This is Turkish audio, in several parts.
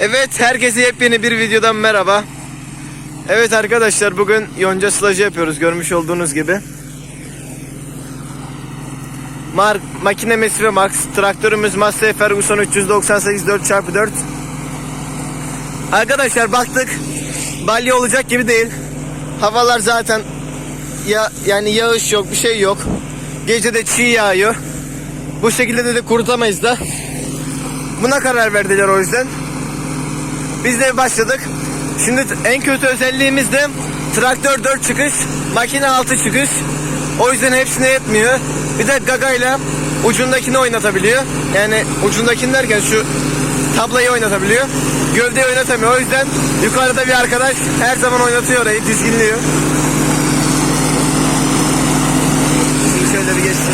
Evet herkese yepyeni bir videodan merhaba. Evet arkadaşlar bugün yonca sılacı yapıyoruz görmüş olduğunuz gibi. Mark, makinemiz ve Max, traktörümüz Massey Ferguson 398 4x4. Arkadaşlar baktık balya olacak gibi değil. Havalar zaten ya yani yağış yok bir şey yok. Gece de çiğ yağıyor. Bu şekilde de, de kurutamayız da. Buna karar verdiler o yüzden. Biz de başladık. Şimdi en kötü özelliğimiz de traktör 4 çıkış, makine 6 çıkış. O yüzden hepsine yetmiyor. Bir de gagayla ucundakini oynatabiliyor. Yani ucundakini derken şu tablayı oynatabiliyor. Gövdeyi oynatamıyor. O yüzden yukarıda bir arkadaş her zaman oynatıyor orayı, dizginliyor. Şimdi şöyle bir geçsin.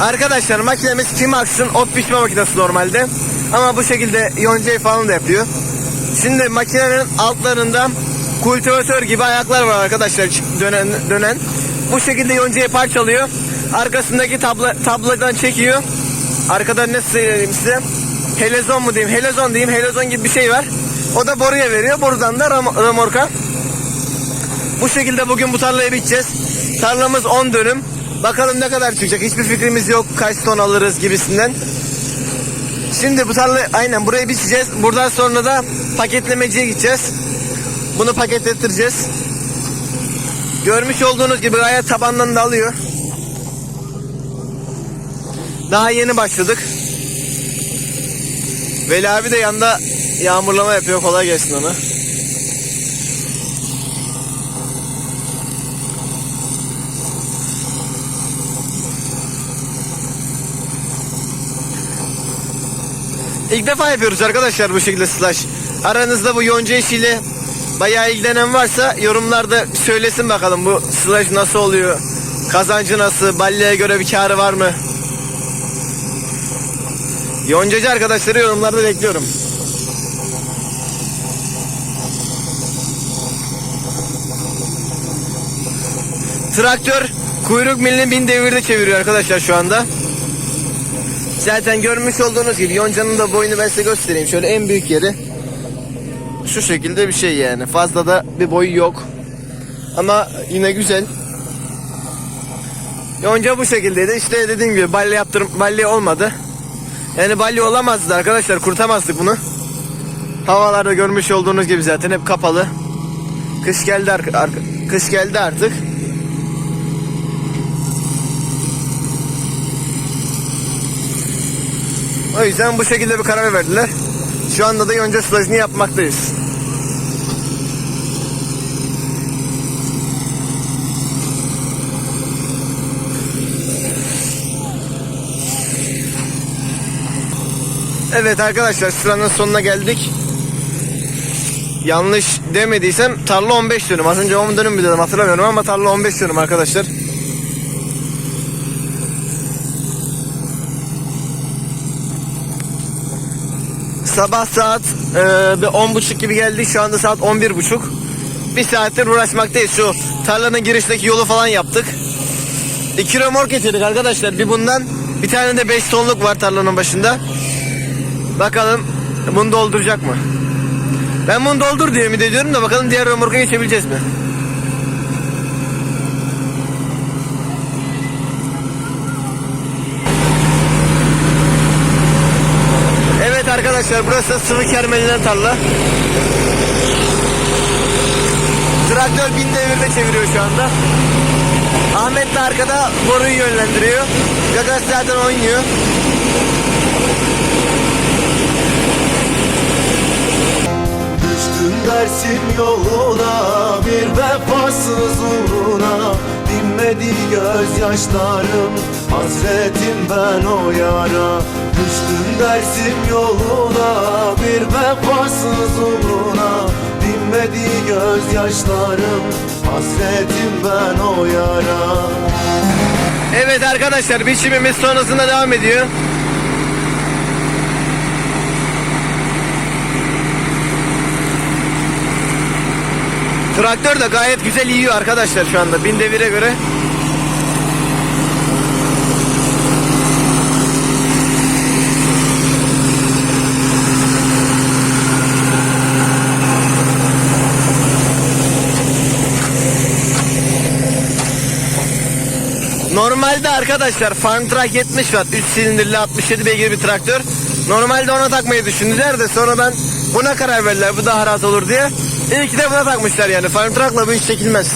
Arkadaşlar makinemiz Timax'ın ot biçme makinesi normalde. Ama bu şekilde yoncayı falan da yapıyor. Şimdi makinenin altlarında kultivatör gibi ayaklar var arkadaşlar dönen dönen. Bu şekilde yoncayı parçalıyor. Arkasındaki tabla, tabladan çekiyor. Arkada ne söyleyeyim size? Helezon mu diyeyim? Helezon diyeyim. Helezon gibi bir şey var. O da boruya veriyor. Borudan da ram- ramorka. Bu şekilde bugün bu tarlayı biteceğiz. Tarlamız 10 dönüm. Bakalım ne kadar çıkacak. Hiçbir fikrimiz yok. Kaç ton alırız gibisinden. Şimdi bu tarlayı aynen burayı biçeceğiz. Buradan sonra da paketlemeciye gideceğiz. Bunu paketlettireceğiz. Görmüş olduğunuz gibi gayet tabandan da alıyor. Daha yeni başladık. Veli abi de yanda yağmurlama yapıyor. Kolay gelsin ona. İlk defa yapıyoruz arkadaşlar bu şekilde slash. Aranızda bu yonca işiyle bayağı ilgilenen varsa yorumlarda söylesin bakalım bu slash nasıl oluyor? Kazancı nasıl? Balyaya göre bir karı var mı? Yoncacı arkadaşları yorumlarda bekliyorum. Traktör kuyruk milini bin devirde çeviriyor arkadaşlar şu anda. Zaten görmüş olduğunuz gibi yoncanın da boyunu ben size göstereyim. Şöyle en büyük yeri şu şekilde bir şey yani. Fazla da bir boyu yok. Ama yine güzel. Yonca bu şekildeydi. İşte dediğim gibi balya yaptırım balya olmadı. Yani balya olamazdı arkadaşlar. Kurtamazdık bunu. Havalarda görmüş olduğunuz gibi zaten hep kapalı. Kış geldi ar- ar- kış geldi artık. O yüzden bu şekilde bir karar verdiler. Şu anda da yonca sılajını yapmaktayız. Evet arkadaşlar sıranın sonuna geldik. Yanlış demediysem tarla 15 dönüm. Az önce 10 dönüm dedim hatırlamıyorum ama tarla 15 dönüm arkadaşlar. Sabah saat e, bir on buçuk gibi geldik. Şu anda saat on bir buçuk. Bir saattir uğraşmaktayız. Şu tarlanın girişteki yolu falan yaptık. İki remork getirdik arkadaşlar. Bir bundan bir tane de 5 tonluk var tarlanın başında. Bakalım bunu dolduracak mı? Ben bunu doldur diye ümit ediyorum da bakalım diğer remorka geçebileceğiz mi? Evet burası sıvı kermelilen tarla. Traktör bin devirde çeviriyor şu anda. Ahmet de arkada boruyu yönlendiriyor. Gagas zaten oynuyor. Düştüm dersim yoluna bir vefasız uğruna Dinmedi gözyaşlarım hasretim ben o yara Düştüm dersim yoluna bir vefasız uğruna Dinmedi gözyaşlarım Hasretim ben o yara Evet arkadaşlar biçimimiz sonrasında devam ediyor. Traktör de gayet güzel yiyor arkadaşlar şu anda bin devire göre. Normalde arkadaşlar Farm Truck 70 var. 3 silindirli 67 beygir bir traktör. Normalde ona takmayı düşündüler de sonradan buna karar verdiler. Bu daha rahat olur diye. İyi ki de buna takmışlar yani. Farm Truck'la bu iş çekilmez.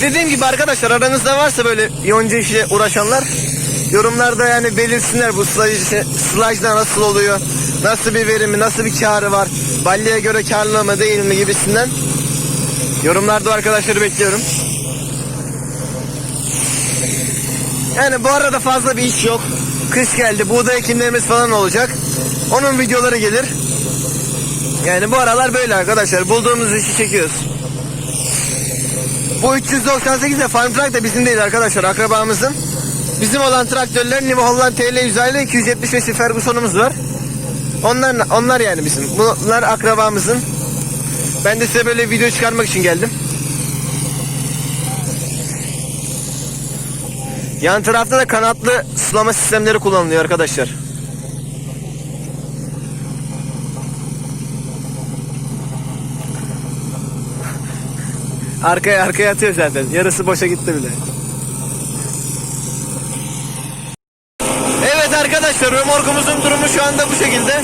Dediğim gibi arkadaşlar aranızda varsa böyle yonca işle uğraşanlar yorumlarda yani belirsinler bu sludge, sludge'da nasıl oluyor, nasıl bir verimi, nasıl bir karı var, balyaya göre karlı mı değil mi gibisinden yorumlarda arkadaşları bekliyorum. Yani bu arada fazla bir iş yok. Kış geldi, buğday ekimlerimiz falan olacak. Onun videoları gelir. Yani bu aralar böyle arkadaşlar. Bulduğumuz işi çekiyoruz. Bu 398 de Farm Truck da bizim değil arkadaşlar akrabamızın. Bizim olan traktörler New Holland TL 150 275 Ferguson'umuz var. Onlar onlar yani bizim. Bunlar akrabamızın. Ben de size böyle video çıkarmak için geldim. Yan tarafta da kanatlı sulama sistemleri kullanılıyor arkadaşlar. Arkaya arkaya atıyor zaten. Yarısı boşa gitti bile. Evet arkadaşlar römorkumuzun durumu şu anda bu şekilde.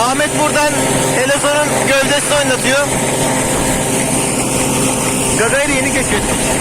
Ahmet buradan Heleson'un gövdesini oynatıyor. Gagayri yeni keşfettik.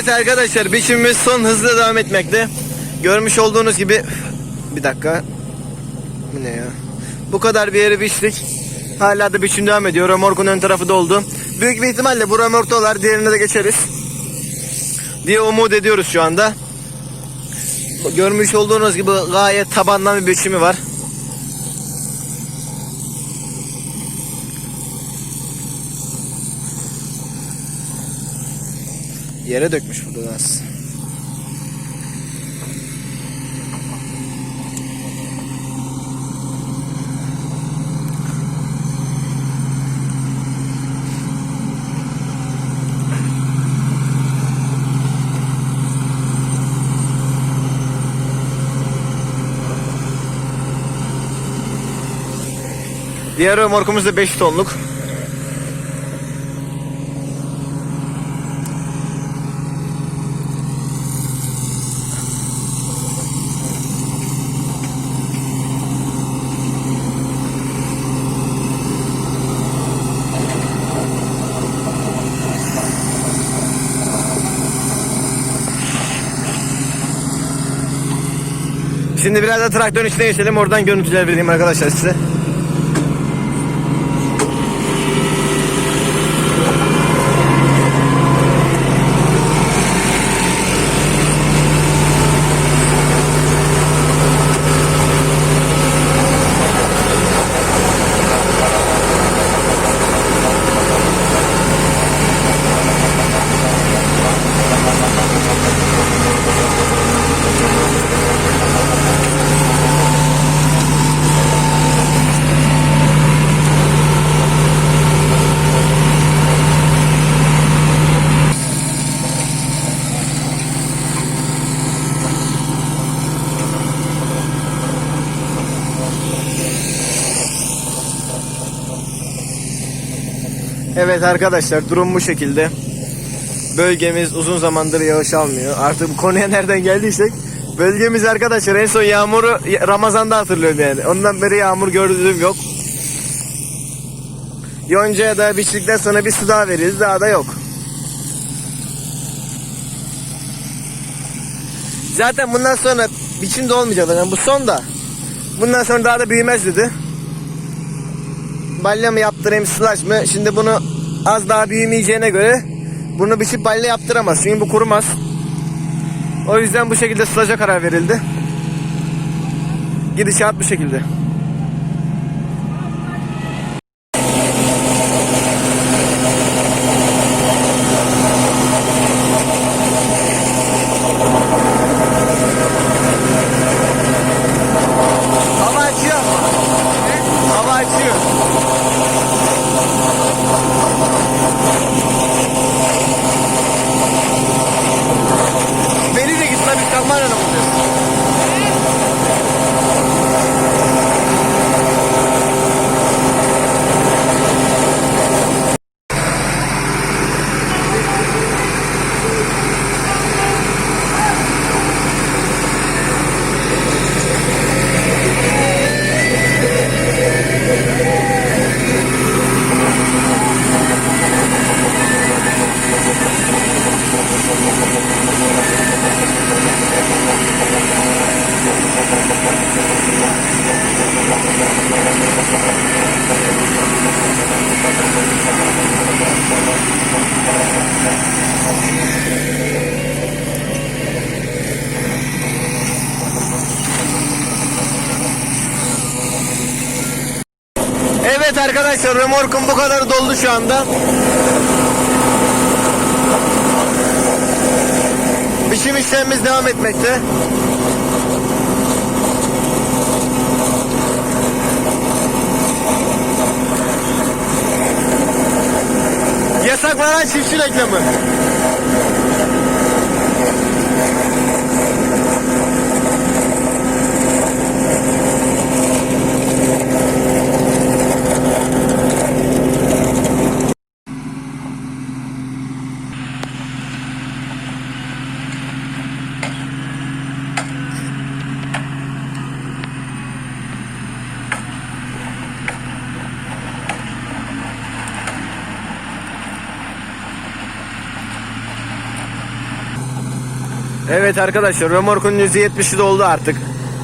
Evet arkadaşlar biçimimiz son hızla devam etmekte. Görmüş olduğunuz gibi bir dakika. Bu ne ya? Bu kadar bir yeri biçtik. Hala da biçim devam ediyor. Römorkun ön tarafı doldu. Büyük bir ihtimalle bu römork dolar. Diğerine de geçeriz. Diye umut ediyoruz şu anda. Görmüş olduğunuz gibi gayet tabandan bir biçimi var. Yere dökmüş burada az. Diğer römorkumuz da 5 tonluk. Şimdi biraz da traktörün içine geçelim. Oradan görüntüler vereyim arkadaşlar size. Evet arkadaşlar durum bu şekilde. Bölgemiz uzun zamandır yağış almıyor. Artık bu konuya nereden geldiysek bölgemiz arkadaşlar en son yağmuru Ramazan'da hatırlıyorum yani. Ondan beri yağmur gördüğüm yok. Yonca'ya da biçtikten sonra bir su daha veririz. Daha da yok. Zaten bundan sonra biçim de olmayacak. Yani bu son da. Bundan sonra daha da büyümez dedi. Balya mı yaptırayım slash mı? Şimdi bunu az daha büyümeyeceğine göre bunu biçip balya yaptıramaz. Çünkü bu kurumaz. O yüzden bu şekilde slash'a karar verildi. Gidişat bu şekilde. Evet arkadaşlar remorkum bu kadar doldu şu anda. Biçim işlemimiz devam etmekte. Yasaklanan çiftçi reklamı. Evet arkadaşlar remorkun %70'i doldu artık.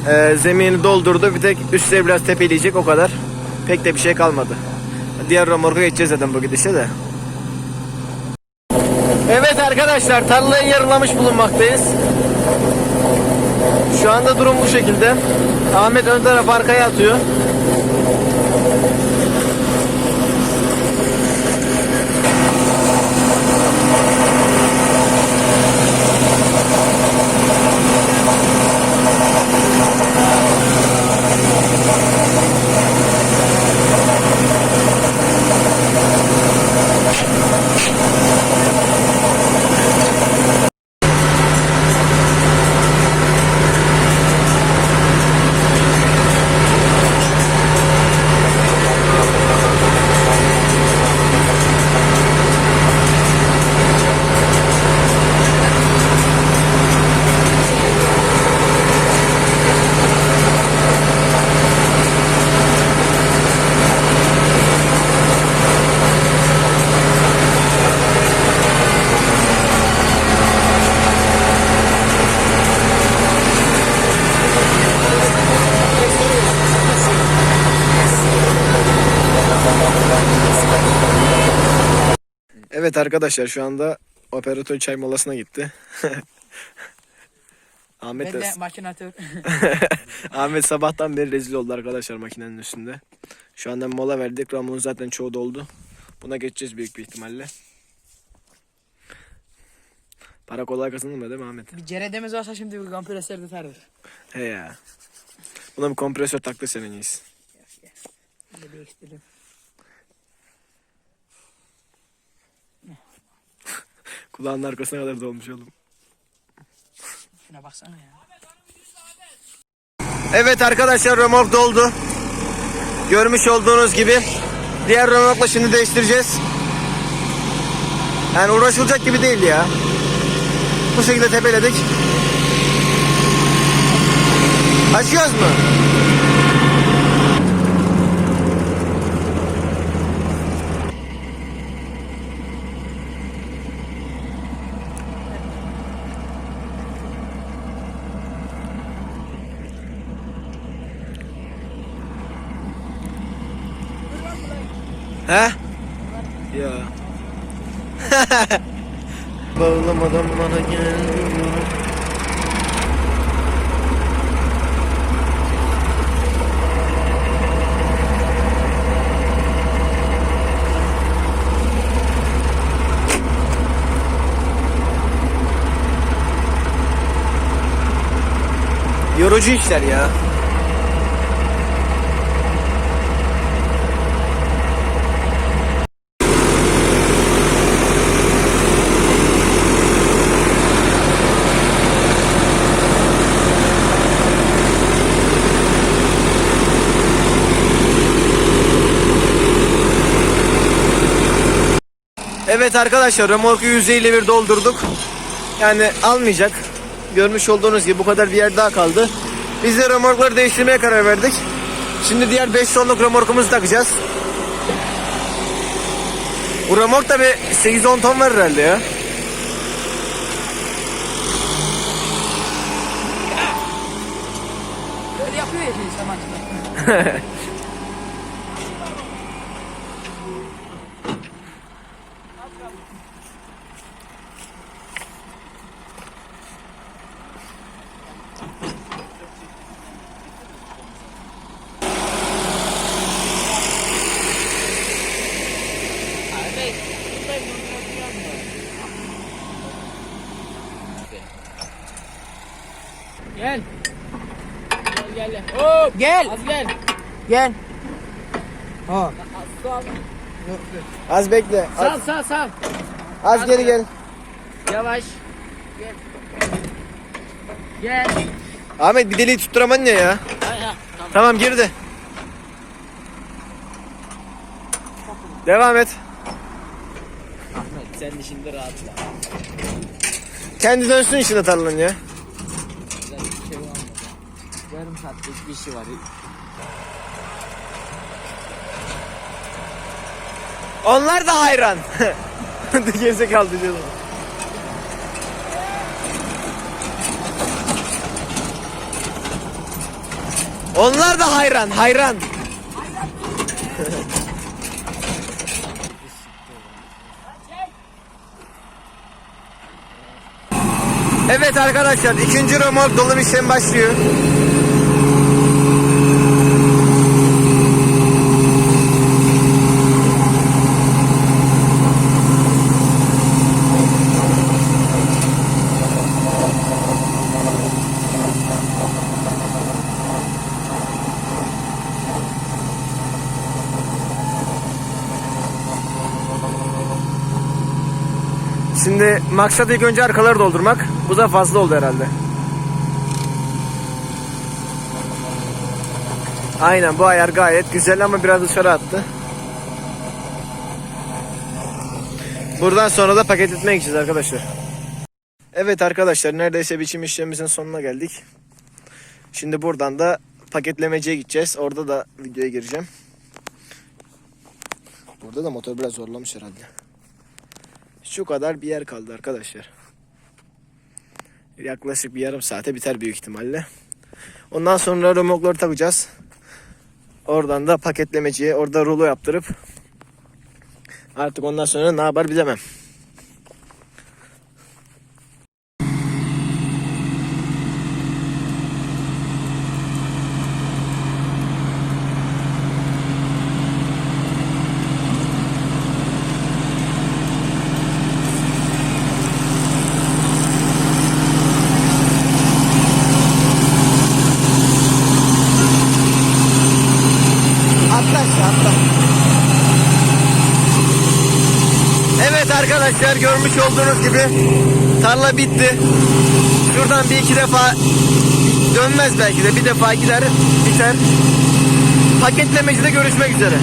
Ee, zemini doldurdu. Bir tek üstleri biraz tepeleyecek o kadar. Pek de bir şey kalmadı. Diğer remorka geçeceğiz zaten bu gidişe de. Evet arkadaşlar tarlayı yarılamış bulunmaktayız. Şu anda durum bu şekilde. Ahmet ön taraf arkaya atıyor. Evet arkadaşlar şu anda operatör çay molasına gitti. Ahmet Ben de, makinatör. Ahmet sabahtan beri rezil oldu arkadaşlar makinenin üstünde. Şu anda mola verdik. Ramonun zaten çoğu doldu. Buna geçeceğiz büyük bir ihtimalle. Para kolay kazanılmıyor değil mi Ahmet? bir ceredemiz olsa şimdi bir kompresör tutardık. He ya. Buna bir kompresör taktı senin iyisi. Bir de değiştirelim. Kulağının arkasına kadar dolmuş oğlum. Şuna baksana ya. Evet arkadaşlar römork doldu. Görmüş olduğunuz gibi. Diğer römorkla şimdi değiştireceğiz. Yani uğraşılacak gibi değil ya. Bu şekilde tepeledik. Açıyoruz mu? He? Ya. Bağlamadan bana gel. Yorucu işler ya. Evet arkadaşlar remorku yüzeyle bir doldurduk. Yani almayacak. Görmüş olduğunuz gibi bu kadar bir yer daha kaldı. Biz de remorkları değiştirmeye karar verdik. Şimdi diğer 5 tonluk remorkumuzu takacağız. Bu remork da bir 8-10 ton var herhalde ya. Böyle yapıyor ya şey Samancılar. Gel. Gel gel. Hop. Gel. Az gel. Gel. Ha. Az bekle. Az, Sal sal sal. az geri gel. Yavaş. Gel. Gel. Ahmet bir deliği tutturaman ne ya? Ay, ha, tamam. Tamam girdi. Devam et. Ahmet sen de şimdi rahatla. Kendi dönsün içinde tarlanın ya. Güzel bir şey var mı? Yarım saatlik bir işi var. Onlar da hayran. Gerisi kaldı canım. Onlar da hayran, hayran. evet arkadaşlar ikinci remork dolum işlemi başlıyor. Şimdi maksat ilk önce arkaları doldurmak. Bu da fazla oldu herhalde. Aynen bu ayar gayet güzel ama biraz dışarı attı. Buradan sonra da paketletmeye gideceğiz arkadaşlar. Evet arkadaşlar neredeyse biçim işlemimizin sonuna geldik. Şimdi buradan da paketlemeciye gideceğiz. Orada da videoya gireceğim. Burada da motor biraz zorlamış herhalde. Şu kadar bir yer kaldı arkadaşlar. Yaklaşık bir yarım saate biter büyük ihtimalle. Ondan sonra remokları takacağız. Oradan da paketlemeciye orada rulo yaptırıp artık ondan sonra ne yapar bilemem. Atla aşağı atla. Evet arkadaşlar olduğunuz gibi tarla bitti. Şuradan bir iki defa dönmez belki de bir defa gider biter. Paketlemecide görüşmek üzere.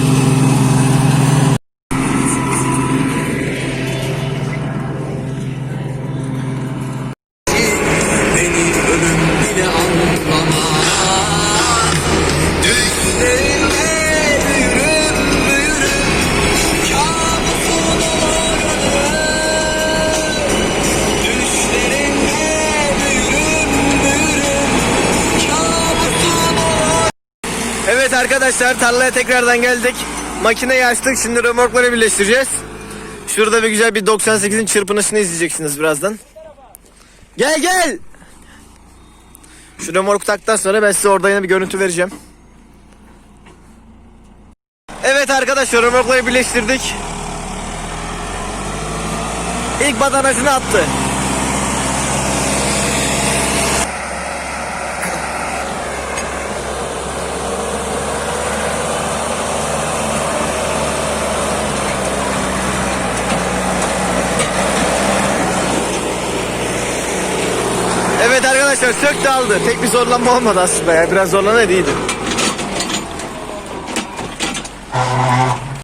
Arkadaşlar tarlaya tekrardan geldik. Makineyi açtık. Şimdi römorkları birleştireceğiz. Şurada bir güzel bir 98'in çırpınışını izleyeceksiniz birazdan. Gel gel. Şu römorku taktıktan sonra ben size orada yine bir görüntü vereceğim. Evet arkadaşlar römorkları birleştirdik. İlk badanasını attı. Aldı. Tek bir zorlanma olmadı aslında ya. Biraz zorlanıyor değildi.